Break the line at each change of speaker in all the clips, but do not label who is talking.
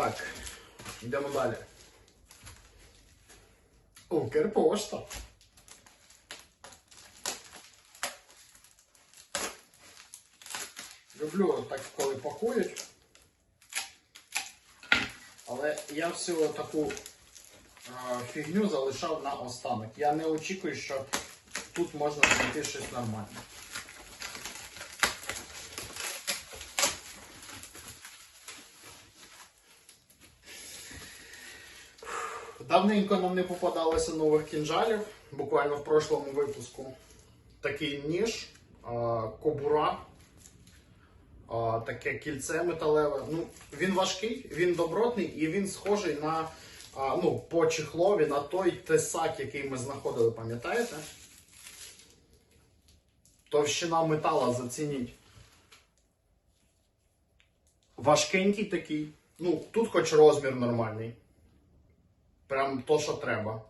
Так, йдемо далі. Укрпошта. Люблю так, коли пакують. Але я всю таку а, фігню залишав на останок. Я не очікую, що тут можна знайти щось нормальне. Давненько нам не попадалося нових кінжалів. Буквально в прошлому випуску такий ніж, кобура, таке кільце металеве. Ну, він важкий, він добротний і він схожий на ну, по чехлові на той тесак, який ми знаходили, пам'ятаєте? Товщина метала зацініть. Важкенький такий. Ну, тут хоч розмір нормальний. Прям то, що треба.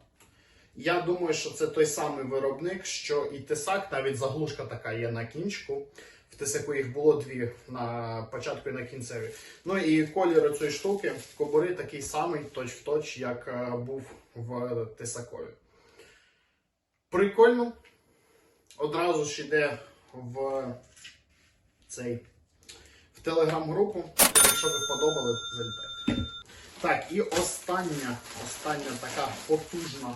Я думаю, що це той самий виробник, що і тесак, навіть заглушка така є на кінчику. В тесаку їх було дві на початку і на кінцеві. Ну і колір цієї штуки, кобури такий самий, точ в точ, як е, був в тесакові. Прикольно. Одразу ж йде в цей в телеграм-групу. Якщо ви вподобали, залітайте. Так, і остання, остання така потужна